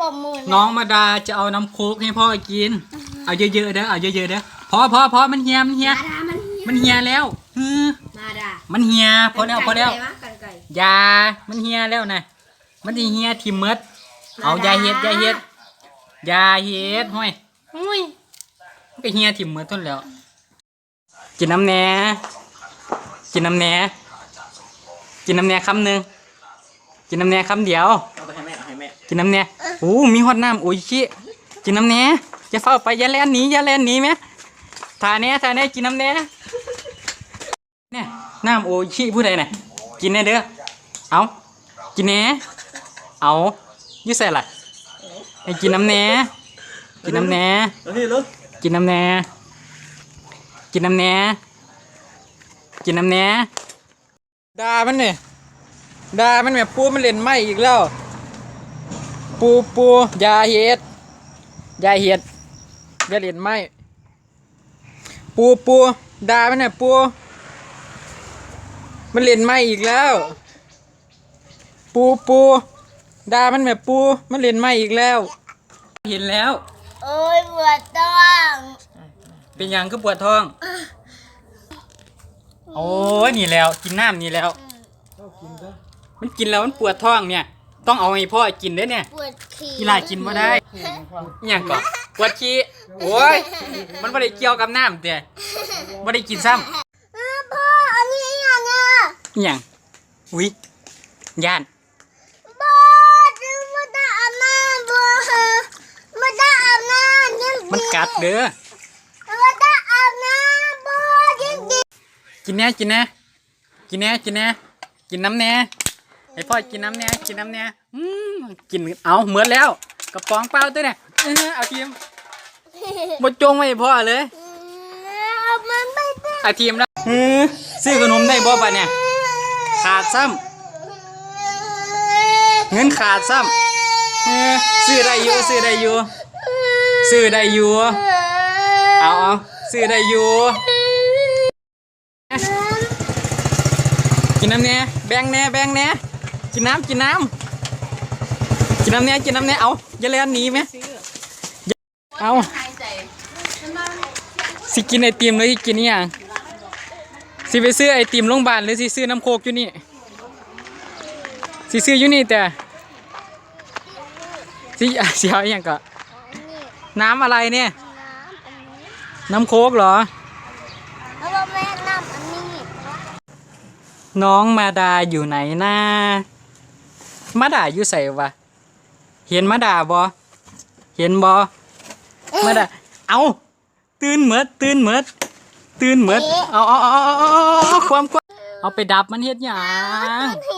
บอกมือน้องมาดาจะเอาน้ำโค้กให้พ่อกิน เอาเยอะๆเด้อ เอาเยอะๆเด้อ พอพอพอมันเหียมันเหีย มาดามันมันเหียแล้วฮือมาดามันเหียพอแล้วพอแล้ว กันไก่อยา มันเหียแล้วนะ มันสิเหียทิมเมดเอาอยาเฮ็ดอยาเฮ็ดอยาเฮ็ดห้อยห้ยมันก็เหียทิมเมดต้นแล้ว กินน้ำแหน่กินน้ำแหน่กินน้ำแหน่คำหนึ่งกินน้ำแหน่คำเดียว กินน้ำเนี่ยโอ้มีฮอดน้ำโอ้ยชิกินน้ำเนี่ยอย่าเฝ้าไปอย่าแล่นหนีอย่าแล่นหนีแม่ทาเนี่ยทาเนี่ยกินน้ำเนี่ยเนี่ยน้ำโอ้ยชิผู้ใดน่ะกินแน่เด้อเอากินแหน่เอาอยู่ใส่ล่ะให้กินน้ำเนี่ยกินน้ำเนี่ยเอาที่ลูกกินน้ำเนี่ยกินน้ำเนี่ยกินน้ำเนี่ยดามันเนี่ยดามันแบบปูมันเล่นไม่อีกแล้ว ปูปูอยาเห็ดอยาเห็ดอย่าเล่นไม้ปูปูด่ามันน่ะปูมันเล่นไม้อีกแล้ว ปูปูด่ามันแบบปูมันเล่นไม้อีกแล้ว เห็นแล้ว โอ้ยปวดท้องเป็นหยังก็ปวดท้อง โอ้ยนี่แล้ว กินน้ำนี่แล้วมันกินแล้วมันปวดท้องเนี่ย ต้องเอาให้พ่อกินเด้อเนี่ยปวดขี้กีฬากินบ่ได้อหย่างก่อนปวดขี้โอ้ยมันไม่ได้เกี่ยวกับน้ำเด้ไม่ได้กินซ้อ้าวพ่ออันนี้อย่างเงี้ยำอหย่างอุ้ยย่านพ่อจะมาได้อาบน้ำบ่มาได้อาบน้ำยังมันกัดเด้อมาได้อาบน้ำบ่ยังดีกินแน่กินแน่กินแน่กินแน่กินน้ำแน่ให้พ่อกินน้ำแน่กินน้ำแน่ อืมกินเอาเหมือนแล้วกระป๋องเปล่าตัวเนี่ยเออเอาทีมบดจงไว้ให้พ่อเลยเอามันไปได้เอาทีมแล้วเออซื้อขนมได้บ่ปะเนี่ย ขาดซ้ำเงินขาดซ้ำเออซื้อได้อยู่ซื้อได้อยู่ซื้อได้อยู่เอาเอาซื้อได้อยู่กินน้ำเนี่ยแบ่งแน่แบ่งแน่กินน้ำกินน้ำ กินน้ำเนี่ยกินน้ำเนี่ยเอาอย่าเล่นหนีไหมเอาสิกินไอติมหรือสิกินนี่ยังสิไปซื้อไอติมโรงพยาบาลหรือสิซื้อน้ำโคกอยู่นี่สิซื้ออยู่นี่แต่สิอะสิเอาอย่างก็น้ำอะไรเนี่ย น้ำโคกเหรอน้ำอันนี้น้องมาดาอยู่ไหนนะมาดาอยู่ใส่วะ เห็นมาดาบอเห็นบอมาดาเอาตื่นเหมิดตื่นเหมิดตื่นเหมิดเอาเอาเอาเอาเอาเอาความความเอาไปดับมันเฮ็ดหยังมันให้